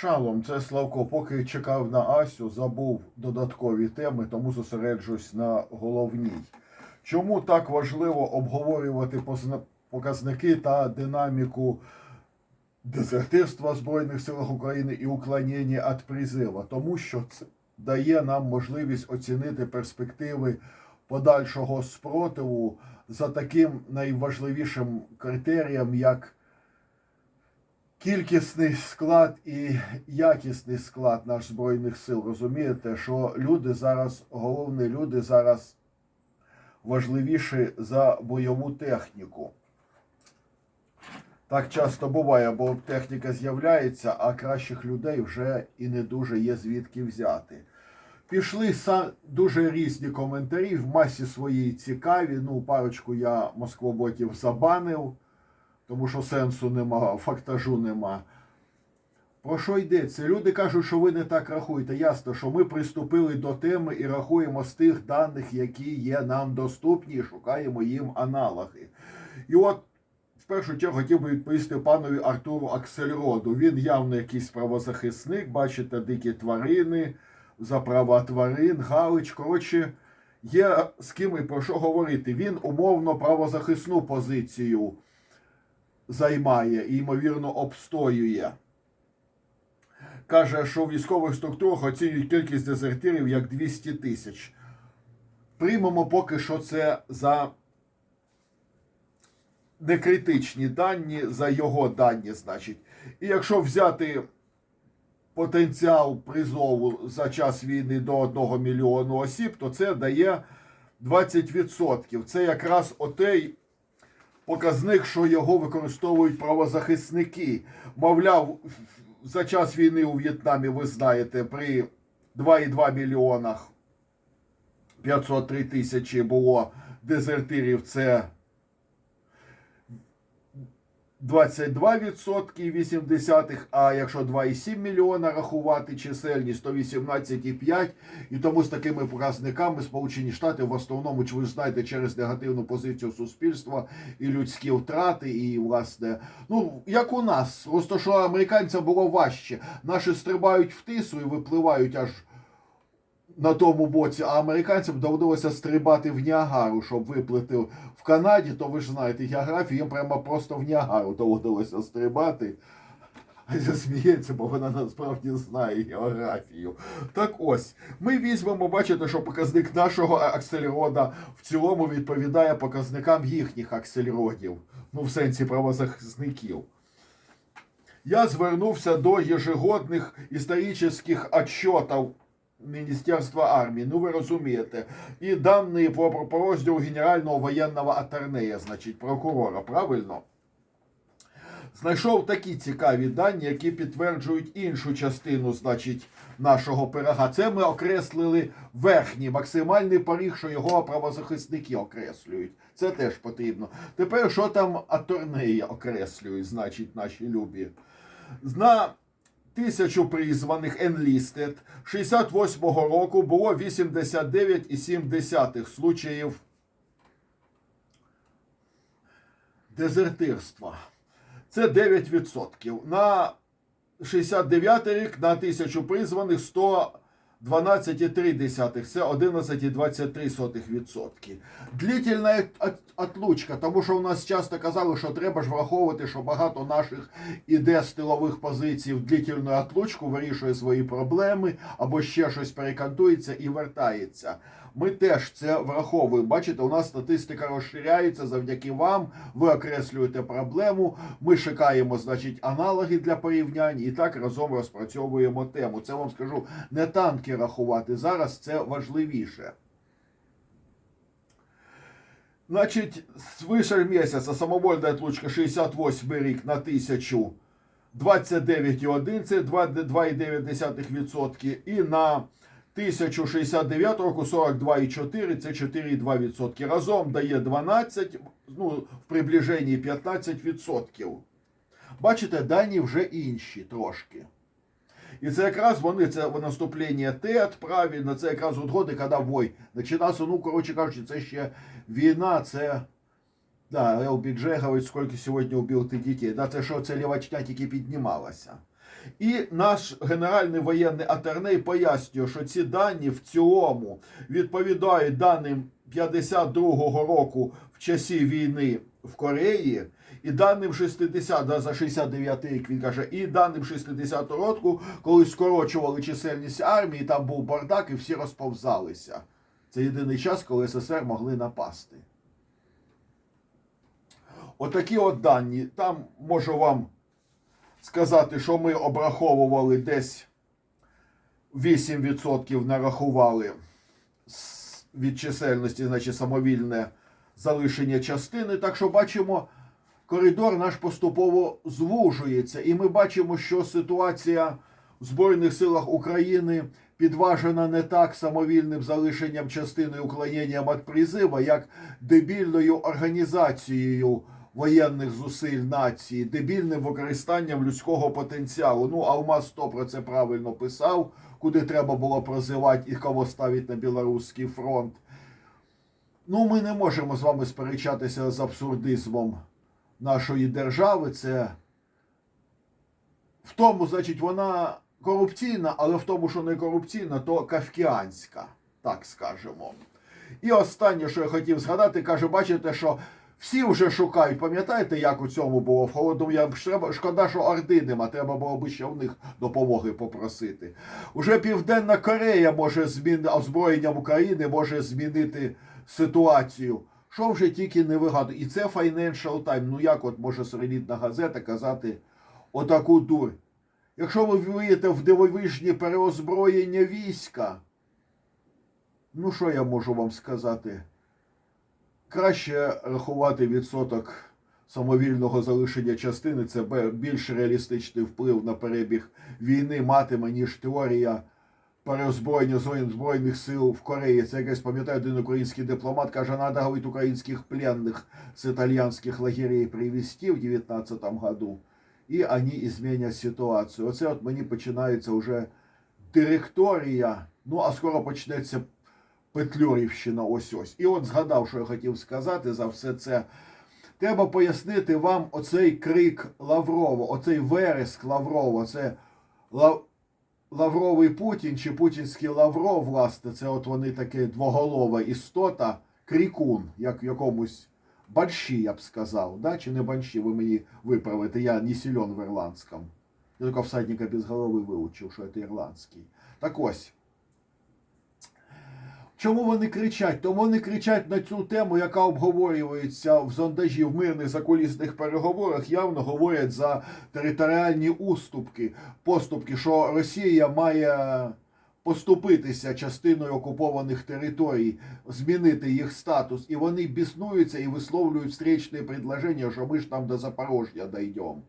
Шалом, це Славко. Поки чекав на Асю, забув додаткові теми, тому зосереджусь на головній. Чому так важливо обговорювати показники та динаміку дезертирства в Збройних силах України і уклонення від призива? Тому що це дає нам можливість оцінити перспективи подальшого спротиву за таким найважливішим критерієм, як кількісний склад і якісний склад наших збройних сил. Розумієте, що люди зараз, головне, люди зараз важливіші за бойову техніку. Так часто буває, бо техніка з'являється, а кращих людей вже і не дуже є звідки взяти. Пішли дуже різні коментарі, в масі своїй цікаві. Ну, парочку я москвоботів забанив тому що сенсу нема, фактажу нема. Про що йдеться? Люди кажуть, що ви не так рахуєте. Ясно, що ми приступили до теми і рахуємо з тих даних, які є нам доступні, і шукаємо їм аналоги. І от в першу чергу хотів би відповісти панові Артуру Аксельроду. Він явно якийсь правозахисник, бачите, дикі тварини, за права тварин, Галич. Коротше, є з ким і про що говорити. Він умовно правозахисну позицію займає і, ймовірно, обстоює. Каже, що в військових структурах оцінюють кількість дезертирів як 200 тисяч. Приймемо поки що це за некритичні дані, за його дані, значить. І якщо взяти потенціал призову за час війни до 1 мільйону осіб, то це дає 20%. Це якраз отей показник, що його використовують правозахисники. Мовляв, за час війни у В'єтнамі, ви знаєте, при 2,2 мільйонах 503 тисячі було дезертирів. Це 22,8, а якщо 2,7 мільйона рахувати чисельність, то 18,5. І тому з такими показниками Сполучені Штати в основному, чи ви знаєте, через негативну позицію суспільства і людські втрати, і власне, ну як у нас, просто що американцям було важче. Наші стрибають в тису і випливають аж. На тому боці, а американцям доводилося стрибати в Ніагару, щоб виплити в Канаді, то ви ж знаєте географію, їм прямо просто в Ніагару доводилося стрибати. А я сміється, бо вона насправді знає географію. Так ось, ми візьмемо, бачите, що показник нашого аксельрода в цілому відповідає показникам їхніх аксельродів, ну в сенсі правозахисників. Я звернувся до ежегодних історичних отчетів Міністерства армії, ну ви розумієте, і дані по, по Генерального воєнного атернея, значить, прокурора, правильно? Знайшов такі цікаві дані, які підтверджують іншу частину, значить, нашого пирога. Це ми окреслили верхній максимальний поріг, що його правозахисники окреслюють. Це теж потрібно. Тепер що там аторнеї окреслюють, значить, наші любі. На тисячу призваних enlisted 68-го року було 89,7 случаїв дезертирства. Це 9%. На 69 рік на тисячу призваних 112,3, це 11,23%. Длительна отлучка, тому що у нас часто казали, що треба ж враховувати, що багато наших іде з тилових позицій в длительну отлучку, вирішує свої проблеми або ще щось перекантується і вертається. Ми теж це враховуємо. Бачите, у нас статистика розширяється завдяки вам. Ви окреслюєте проблему. Ми шукаємо, значить, аналоги для порівнянь і так разом розпрацьовуємо тему. Це вам скажу не танки рахувати. Зараз це важливіше. Значить, свише місяця самовольна отлучка 68 рік на тисячу 29,1, це 2,9%. І на 1069 року 42,4, це 4,2%. Разом дає 12, ну, в приближенні 15%. Бачите, дані вже інші трошки. І це якраз вони, це наступлення ТЕТ, правильно, це якраз от годи, коли вой починався, ну, коротше кажучи, це ще війна, це. Да, ЛБДЖ говорить, скільки сьогодні убив ти дітей. Да, це що це лівачня тільки піднімалася. І наш генеральний воєнний атерней пояснює, що ці дані в цілому відповідають даним 52-го року в часі війни в Кореї, і даним 60 да, за 69 рік він каже, і даним 60-го року, коли скорочували чисельність армії, там був бардак і всі розповзалися. Це єдиний час, коли СССР могли напасти. Отакі от дані. Там можу вам сказати, що ми обраховували десь 8% нарахували від чисельності, значить самовільне залишення частини. Так що бачимо, коридор наш поступово звужується, і ми бачимо, що ситуація в Збройних силах України підважена не так самовільним залишенням частини уклоненням від призива, як дебільною організацією воєнних зусиль нації, дебільним використанням людського потенціалу. Ну, Алмаз 100 про це правильно писав, куди треба було прозивати і кого ставити на білоруський фронт. Ну, ми не можемо з вами сперечатися з абсурдизмом нашої держави. Це в тому, значить, вона корупційна, але в тому, що не корупційна, то кавкіанська, так скажемо. І останнє, що я хотів згадати, каже, бачите, що всі вже шукають, пам'ятаєте, як у цьому було в холодному Яру? Треба шкода, що Орди нема, треба було би ще в них допомоги попросити. Уже Південна Корея може змінити озброєнням України, може змінити ситуацію. Що вже тільки не вигадує. І це Financial Times. Ну як от може солідна газета казати отаку дурь. Якщо ви вієте в дивовижні переозброєння війська, ну що я можу вам сказати? Краще рахувати відсоток самовільного залишення частини, це більш реалістичний вплив на перебіг війни матиме, ніж теорія переозброєння Збройних- сил в Кореї. Це якось пам'ятаю, один український дипломат каже, надо говорить українських пленних з італійських лагерей привезти в 19 году, і вони змінять ситуацію. Оце от мені починається вже директорія, ну а скоро почнеться Петлюрівщина ось ось. І от згадав, що я хотів сказати за все це. Треба пояснити вам оцей крик Лаврова, оцей вереск Лаврова. Це. Лавровий Путін чи путінський Лавров, власне, це от вони таке двоголова істота, крікун, як в якомусь банші, я б сказав. Да? Чи не банші, ви мені виправите, я не сільон в ірландському. Я тільки всадника без голови вивчив, що це ірландський. Так ось. Чому вони кричать? Тому вони кричать на цю тему, яка обговорюється в зондажі в мирних закулісних переговорах, явно говорять за територіальні уступки, поступки, що Росія має поступитися частиною окупованих територій, змінити їх статус, і вони біснуються і висловлюють встречне предложення, що ми ж там до Запорожжя дійдемо.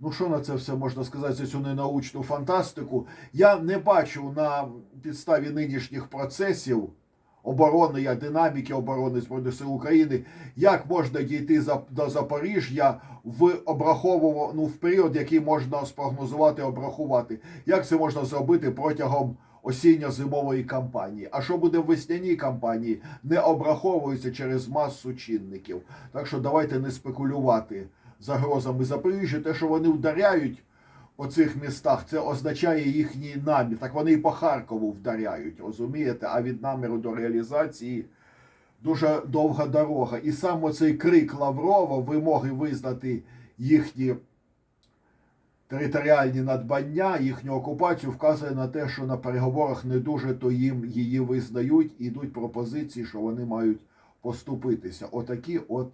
Ну, що на це все можна сказати за цю ненаучну фантастику? Я не бачу на підставі нинішніх процесів оборони, я динаміки оборони Збройних сил України, як можна дійти до Запоріжжя в обраховував, ну, в період, який можна спрогнозувати, обрахувати. Як це можна зробити протягом осінньо-зимової кампанії? А що буде в весняній кампанії, не обраховується через масу чинників. Так що давайте не спекулювати загрозами Запоріжжя. Те, що вони вдаряють по цих містах, це означає їхній намір. Так вони і по Харкову вдаряють, розумієте? А від наміру до реалізації дуже довга дорога. І сам оцей крик Лаврова, вимоги визнати їхні територіальні надбання, їхню окупацію, вказує на те, що на переговорах не дуже то їм її визнають, і йдуть пропозиції, що вони мають поступитися. Отакі от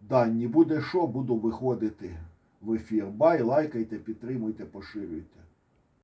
дані. Буде що, буду виходити в ефір. Бай, лайкайте, підтримуйте, поширюйте.